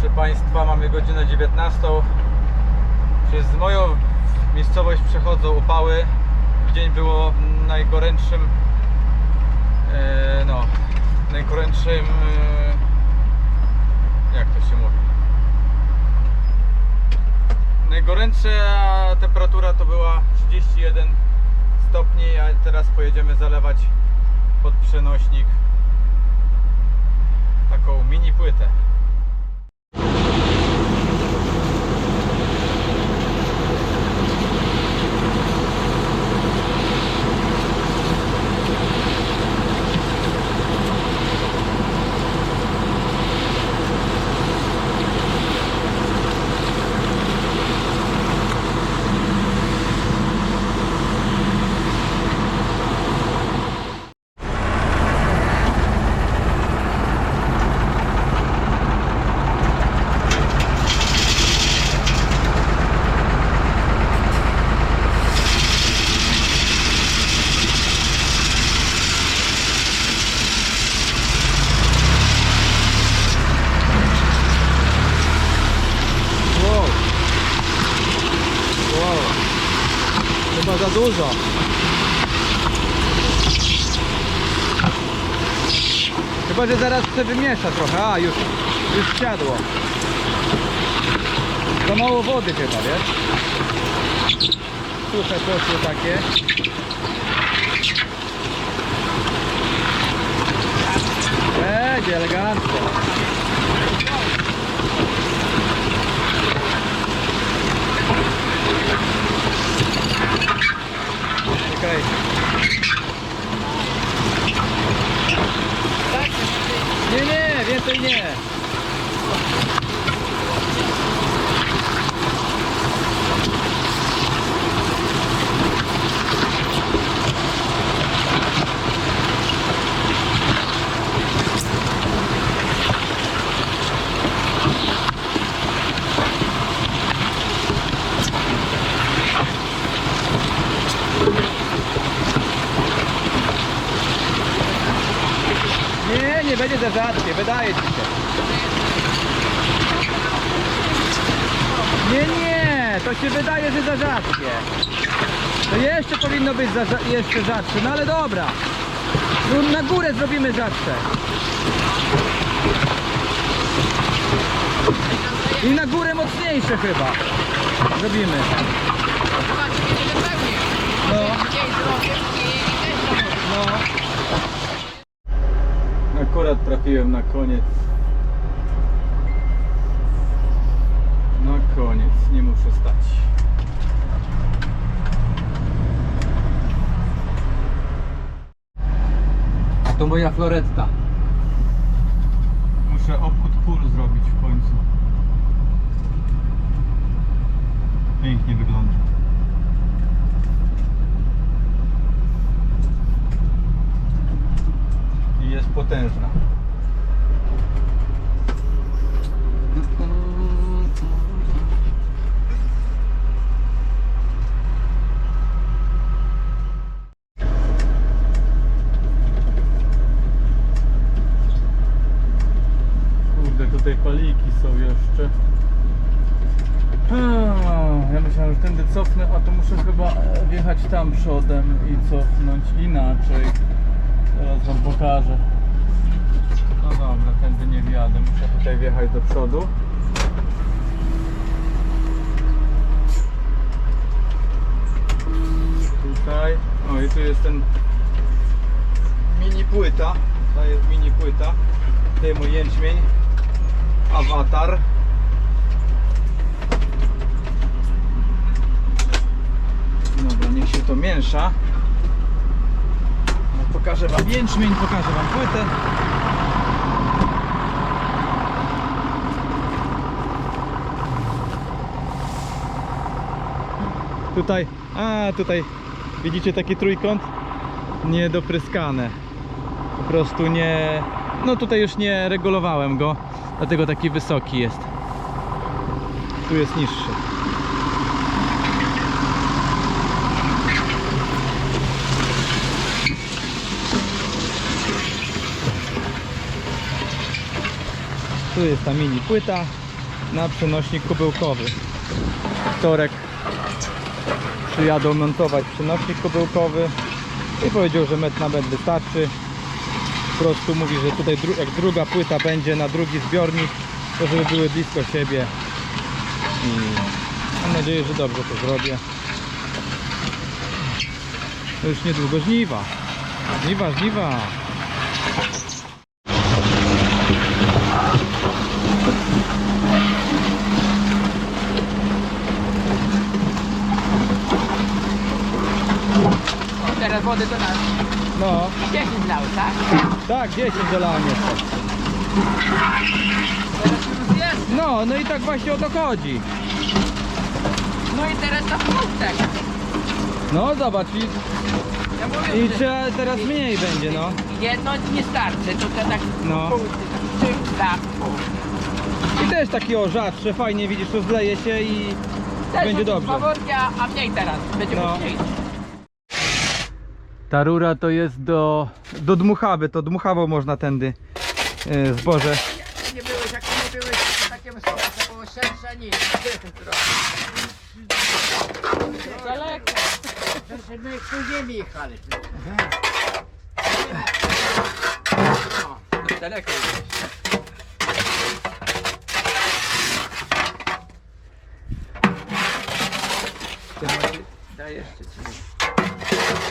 Proszę Państwa, mamy godzinę 19. Przez moją miejscowość przechodzą upały. W dzień było najgorętszym, e, no, najgorętszym, e, jak to się mówi? Najgorętsza temperatura to była 31 stopni, a teraz pojedziemy zalewać pod przenośnik taką mini płytę. Za dużo. Chyba, że zaraz się wymiesza trochę. A, już, już siadło. Za mało wody chyba, wiesz? Suche poszło takie. Będzie elegancko. Czekaj. Nie, nie, nie. Będzie za rzadkie, wydaje ci się. Nie, nie, to się wydaje, że za rzadkie. To jeszcze powinno być za, jeszcze rzadsze, no ale dobra. No, na górę zrobimy rzadsze. I na górę mocniejsze chyba. Zrobimy. No. No. Akurat trafiłem na koniec. Na koniec, nie muszę stać. A to moja floretta. Muszę obchód pól zrobić w końcu. Pięknie wygląda. i jest potężna. Są jeszcze. A, Ja myślałem, że tędy cofnę, a to muszę chyba e, wjechać tam przodem i cofnąć inaczej. Teraz wam pokażę. No dobra, tędy nie wjadę, muszę tutaj wjechać do przodu. Tutaj, o i tu jest ten mini płyta, to jest mini płyta, tutaj mój jęczmień, awatar. Dobra, niech się to miesza. No, Pokażę wam jęczmień, pokażę wam płytę. Tutaj, a tutaj widzicie taki trójkąt? Niedopryskane. Po prostu nie, no tutaj już nie regulowałem go, dlatego taki wysoki jest. Tu jest niższy. Tu jest ta mini płyta. na przenośnik kubełkowy. Wtorek przyjadą montować przenośnik kubełkowy i powiedział, że metr na metr wystarczy. Prostu mówi, że tutaj dru- jak druga płyta będzie na drugi zbiornik, to żeby były blisko siebie. I mam nadzieję, że dobrze to zrobię. To już niedługo żniwa. Żniwa, żniwa. Teraz wody do nas. No, 10 lał, tak? tak, 10 dolałem jeszcze. Teraz już jest. No, no i tak właśnie o to chodzi. No i teraz na punktek. No zobacz, i, Ja mówię, i że trzeba teraz mniej będzie, no. jedno nie starczy, to to tak No. punkty, tak trzy, tak, punkt. I też taki o rzadsze, fajnie widzisz, to zleje się i Też będzie dobrze. Faworki, a, a mniej teraz. Będzie No. mniej. Ta rura to jest do, do dmuchawy, to dmuchawą można tędy e, zboże. Nie byłeś, jak nie byłeś to takie wysoko, to było szersze niż Daleko. My później jechali. No, daleko jesteś. Dajesz czy co?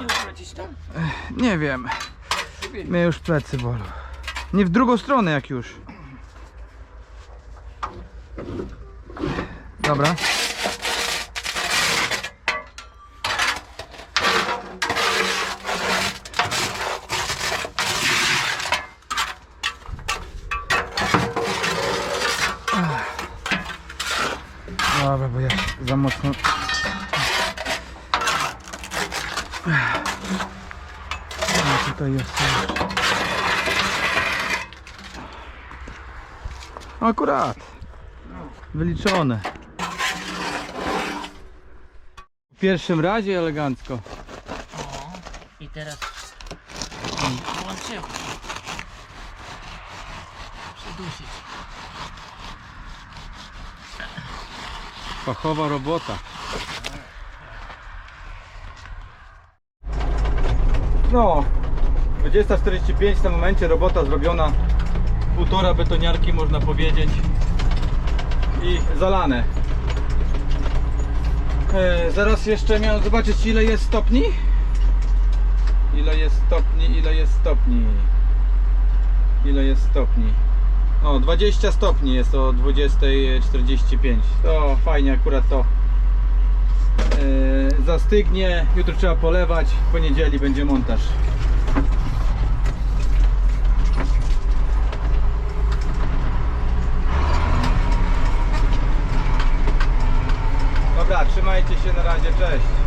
Nie wrócić tam? Nie wiem, mnie już plecy bolą. Nie w drugą stronę jak już. Dobra. Dobra, bo ja za mocno No tutaj jest. Akurat. Wyliczone. W pierwszym razie elegancko. I teraz włączyłem. Przedusić. Fachowa robota. No, 20.45 w tym momencie robota zrobiona. Półtora betoniarki można powiedzieć. I zalane. E, zaraz jeszcze miałem zobaczyć ile jest stopni. Ile jest stopni, ile jest stopni. Ile jest stopni. O, 20 stopni jest o 20.45. To fajnie akurat to e, zastygnie. Jutro trzeba polewać. W poniedzieli będzie montaż. Dobra, trzymajcie się na razie, cześć.